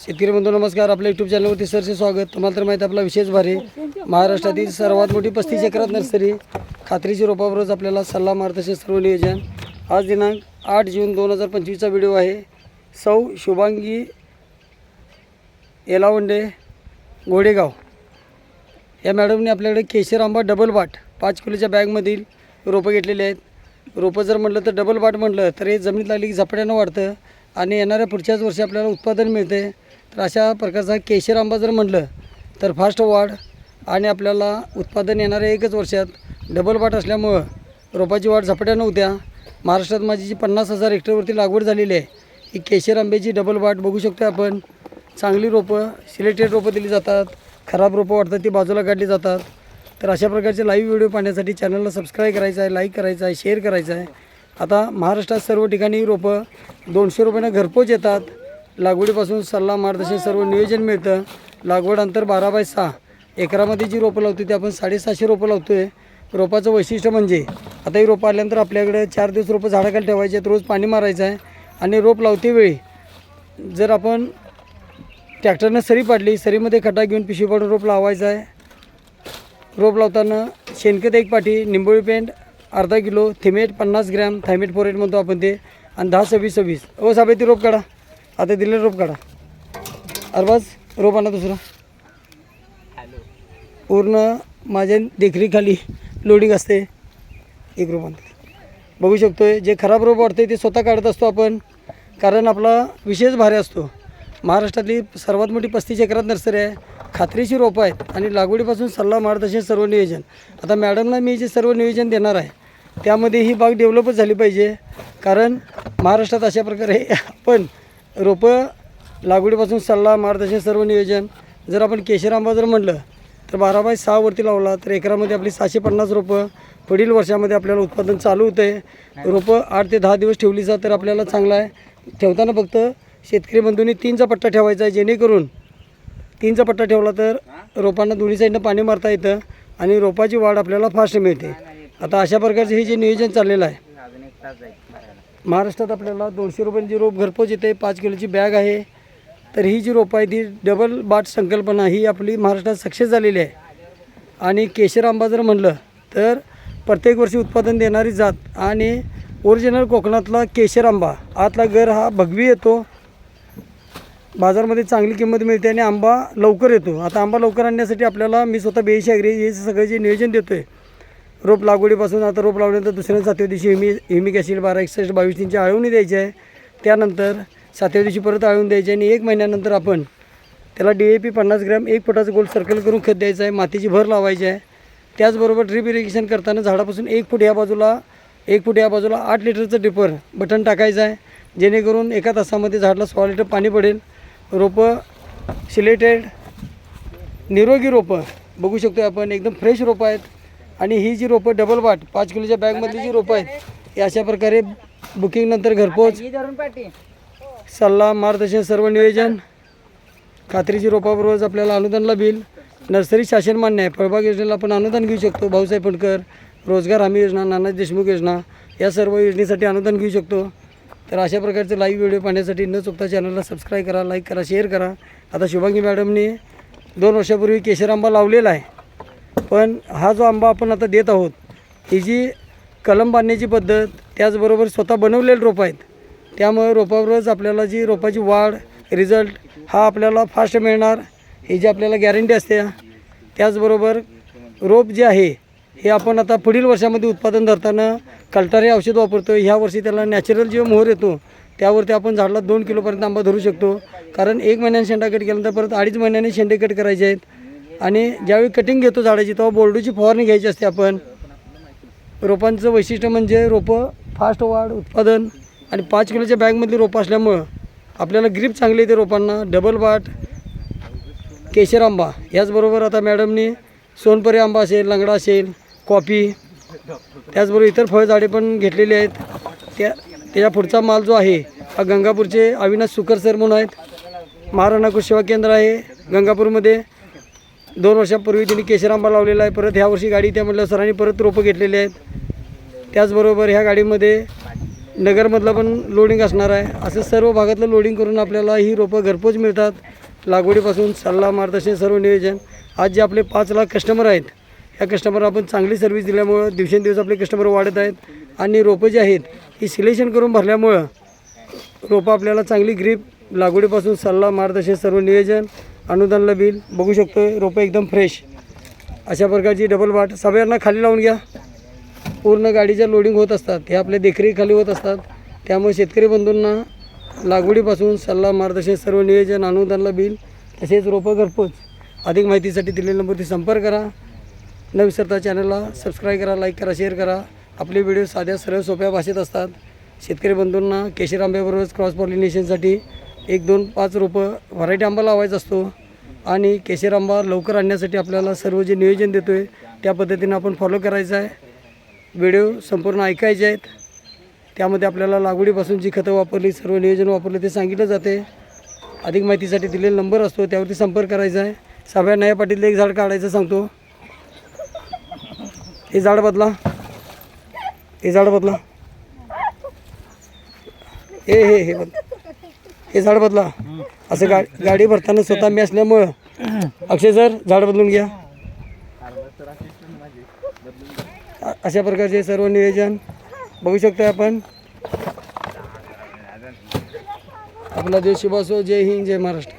शेतकरी बंधू नमस्कार. आपल्या यूट्यूब चॅनलवरती सरचे स्वागत. तुम्हाला तर माहिती आपला विशेष भारी. महाराष्ट्रातील सर्वात मोठी पस्तीस एकरात नर्सरी खात्रीची रोपावरच आपल्याला सल्ला मार्गदर्शन सर्व नियोजन. आज दिनांक आठ जून दोन हजार पंचवीसचा व्हिडिओ आहे. सौ शुभांगी येलावंडे घोडेगाव. या मॅडमने आपल्याकडे केशर आंबा डबल बाट पाच किलोच्या बॅगमधील रोपं घेतलेली आहेत. रोपं जर म्हटलं तर डबल बाट म्हटलं तर हे जमिनीत लागली की झपाट्यानं वाढतं आणि येणाऱ्या पुढच्याच वर्षी आपल्याला उत्पादन मिळते तर अशा प्रकारचा केशर आंबा जर म्हटलं तर फास्ट वाढ आणि आपल्याला उत्पादन येणाऱ्या एकच वर्षात डबल वाट असल्यामुळं रोपाची वाढ झपाट्यानं होत्या. महाराष्ट्रात माझी जी पन्नास हजार हेक्टरवरती लागवड झालेली आहे ही केशर आंब्याची डबल वाट बघू शकतो आपण. चांगली रोपं सिलेक्टेड रोपं दिली जातात खराब रोपं वाटतात ती बाजूला काढली जातात. तर अशा प्रकारचे लाईव्ह व्हिडिओ पाहण्यासाठी चॅनलला सबस्क्राईब करायचं आहे लाईक करायचं आहे शेअर करायचं आहे. आता महाराष्ट्रात सर्व ठिकाणी रोपं दोनशे रुपयानं घरपोच येतात. लागवडीपासून सल्ला मार्गदर्शन सर्व नियोजन मिळतं. लागवड अंतर बारा बाय सहा. एकरामध्ये जी रोपं लावतो ती आपण साडेसहाशे रोपं लावतो आहे रोपाचं वैशिष्ट्य म्हणजे आता ही रोपं आल्यानंतर आपल्याकडे चार दिवस रोपं झाडाखाली ठेवायचे आहेत रोज पाणी मारायचं आहे आणि रोप लावते वेळी. जर आपण ट्रॅक्टरनं सरी पाडली सरीमध्ये खड्डा घेऊन पिशवी पाडून रोप लावायचं आहे. रोप लावताना शेणखत एक पाठी निंबोळी पेंट अर्धा किलो थिमेट पन्नास ग्रॅम थायमेट फोरेट म्हणतो आपण ते आणि दहा सव्वीस सव्वीस. ओ साहेब ते रोप काढा. आता दिलेलं रोप काढा. अरबाज रोप आणा दुसरा. पूर्ण माझ्या देखरेखीखाली लोडिंग असते. एक रोप आणते. बघू शकतोय जे खराब रोप वाटते ते स्वतः काढत असतो आपण. कारण आपला विशेष भारी असतो. महाराष्ट्रातली सर्वात मोठी पस्तीस एकरात नर्सरी आहे. खात्रीची रोपं आहेत आणि लागवडीपासून सल्ला मार्गदर्शन सर्व नियोजन. आता मॅडमना मी जे सर्व नियोजन देणार आहे त्यामध्ये ही बाग डेव्हलपच झाली पाहिजे. कारण महाराष्ट्रात अशा प्रकारे आपण रोपं लागवडीपासून सल्ला मार्गदर्शन सर्व नियोजन. जर आपण केशर आंबा जर म्हटलं तर बारा बाय सहावरती लावला तर एकरामध्ये आपली सहाशे पन्नास रोपं पुढील वर्षामध्ये आपल्याला उत्पादन चालू होतं आहे रोपं आठ ते दहा दिवस ठेवली जा तर आपल्याला चांगलं आहे. ठेवताना फक्त शेतकरी बंधूंनी तीनचा पट्टा ठेवायचा आहे जेणेकरून तीनचा पट्टा ठेवला तर रोपांना दोन्ही साईडनं पाणी मारता येतं आणि रोपाची वाढ आपल्याला फास्ट मिळते. आता अशा प्रकारचे हे जे नियोजन चाललेलं आहे महाराष्ट्रात आपल्याला दोनशे रुपयांची रोप घरपोच येते पाच किलोची बॅग आहे तर ही जी रोपं आहे ती डबल बाट संकल्पना ही आपली महाराष्ट्रात सक्सेस झालेली आहे. आणि केशर आंबा जर म्हणलं तर प्रत्येक वर्षी उत्पादन देणारी जात आणि ओरिजिनल कोकणातला केशर आंबा आतला गर हा भगवी येतो. बाजारमध्ये चांगली किंमत मिळते आणि आंबा लवकर येतो. आता आंबा लवकर आणण्यासाठी आपल्याला मी स्वतः बेशी अग्री हे सगळं जे नियोजन देतो आहे रोप लागवडीपासून आता रोप लावल्यानंतर दुसऱ्या सातव्या दिवशी हिमी हिमिक ॲसिड बारा एकसष्ट बावीस तीनची आळवणी द्यायची आहे. त्यानंतर सातव्या दिवशी परत आळवून द्यायची आणि एक महिन्यानंतर आपण त्याला डी ए पी पन्नास ग्रॅम एक फुटाचं गोल सर्कल करून खत द्यायचं आहे. मातीची भर लावायची आहे. त्याचबरोबर ड्रीप इरिगेशन करताना झाडापासून एक फूट या बाजूला एक फूट या बाजूला आठ लिटरचं डिपर बटन टाकायचं आहे. जेणेकरून एका तासामध्ये झाडाला सोळा लिटर पाणी पडेल. रोपं सिलेटेड निरोगी रोपं बघू शकतो आपण. एकदम फ्रेश रोपं आहेत. आणि ही जी रोपं डबल वाट पाच किलोच्या बॅगमधली जी रोपं आहेत हे अशा प्रकारे बुकिंगनंतर घरपोच सल्ला मार्गदर्शन सर्व नियोजन. खात्रीची रोपाबरोबरच आपल्याला अनुदानला बिल. नर्सरी शासन मान्य आहे. फळबाग योजनेला आपण अनुदान घेऊ शकतो. भाऊसाहेब फंडकर रोजगार हमी योजना नाना देशमुख योजना या सर्व योजनेसाठी अनुदान घेऊ शकतो. तर अशा प्रकारचे लाईव्ह व्हिडिओ पाहण्यासाठी न चुकता चॅनलला सबस्क्राईब करा लाईक करा शेअर करा. आता शुभांगी मॅडमनी दोन वर्षापूर्वी केशर आंबा लावलेला आहे. पण हा जो आंबा आपण आता देत आहोत ही जी कलम बांधण्याची पद्धत त्याचबरोबर स्वतः बनवलेले रोपं आहेत त्यामुळे रोपावरच आपल्याला जी रोपाची वाढ रिझल्ट हा आपल्याला फास्ट मिळणार ही जी आपल्याला गॅरंटी असते त्याचबरोबर रोप जे आहे हे आपण आता पुढील वर्षामध्ये उत्पादन धरताना कल्टारे औषध वापरतो ह्या वर्षी त्याला नॅचरल जो मोहर येतो त्यावरती आपण झाडाला दोन किलोपर्यंत आंबा धरू शकतो. कारण एक महिन्याने शेंडा कट केल्यानंतर परत अडीच महिन्याने शेंडे कट करायचे आहेत. आणि ज्यावेळी कटिंग घेतो झाडाची तेव्हा बोर्डूची फवारणी घ्यायची असते आपण. रोपांचं वैशिष्ट्य म्हणजे रोपं फास्ट वाढ उत्पादन आणि पाच किलोच्या बॅगमधली रोपं असल्यामुळं आपल्याला ग्रीप चांगली येते रोपांना. डबल बाट केशर आंबा. याचबरोबर आता मॅडमनी सोनपरी आंबा असेल लंगडा असेल कॉफी त्याचबरोबर इतर फळझाडे पण घेतलेली आहेत. त्या त्याच्या पुढचा माल जो आहे हा गंगापूरचे अविनाश सुकर सर म्हणून आहेत. महाराणा कृषी सेवा केंद्र आहे गंगापूरमध्ये. दोन वर्षापूर्वी त्यांनी केशरांबा लावलेला आहे. परत ह्या वर्षी गाडी त्या म्हटलं सरांनी परत रोपं घेतलेली आहेत. त्याचबरोबर ह्या गाडीमध्ये नगरमधलं पण लोडिंग असणार आहे. असं सर्व भागातलं लोडिंग करून आपल्याला ही रोपं घरपोच मिळतात. लागवडीपासून सल्ला मार्गदर्शन सर्व नियोजन. आज जे आपले पाच लाख कस्टमर आहेत ह्या कस्टमर आपण चांगली सर्व्हिस दिल्यामुळं दिवसेंदिवस आपले कस्टमर वाढत आहेत. आणि रोपं जी आहेत ही सिलेक्शन करून भरल्यामुळं रोपं आपल्याला चांगली ग्रीप लागवडीपासून सल्ला मार्गदर्शन सर्व नियोजन. अनुदानला बिल. बघू शकतो रोपं एकदम फ्रेश अशा प्रकारची डबल वाट. सगळ्यांना खाली लावून घ्या. पूर्ण गाडीच्या लोडिंग होत असतात. हे आपल्या देखरेखीखाली होत असतात. त्यामुळे शेतकरी बंधूंना लागवडीपासून सल्ला मार्गदर्शन सर्व नियोजन अनुदानला बिल तसेच रोपं घरपोच. अधिक माहितीसाठी दिलेल्या नंबरवरती संपर्क करा. न विसरता चॅनलला सबस्क्राईब करा लाईक करा शेअर करा. आपले व्हिडिओ साध्या सरळ सोप्या भाषेत असतात. शेतकरी बंधूंना केशर आंब्याबरोबरच क्रॉस पॉलिनेशनसाठी एक दोन पाच रोपं व्हरायटी आंबा लावायचा असतो. आणि केशर आंबा लवकर आणण्यासाठी आपल्याला सर्व जे नियोजन देतो आहे त्या पद्धतीनं आपण फॉलो करायचं आहे. व्हिडिओ संपूर्ण ऐकायचे आहेत. त्यामध्ये आपल्याला लागवडीपासून जी खतं वापरली सर्व नियोजन वापरलं ते सांगितलं जाते. अधिक माहितीसाठी दिलेला नंबर असतो त्यावरती संपर्क करायचा आहे. साव्या नया पाटील एक झाड काढायचं सांगतो. हे झाड बदला. हे झाड बदला. हे हे हे बदला. हे झाड बदला. असं गा गाडी भरताना स्वतः मी असल्यामुळं अक्षय सर झाड बदलून घ्या. अशा प्रकारचे सर्व नियोजन बघू शकतो आपण. आपला देश शिवासो हो, जय हिंद जय महाराष्ट्र.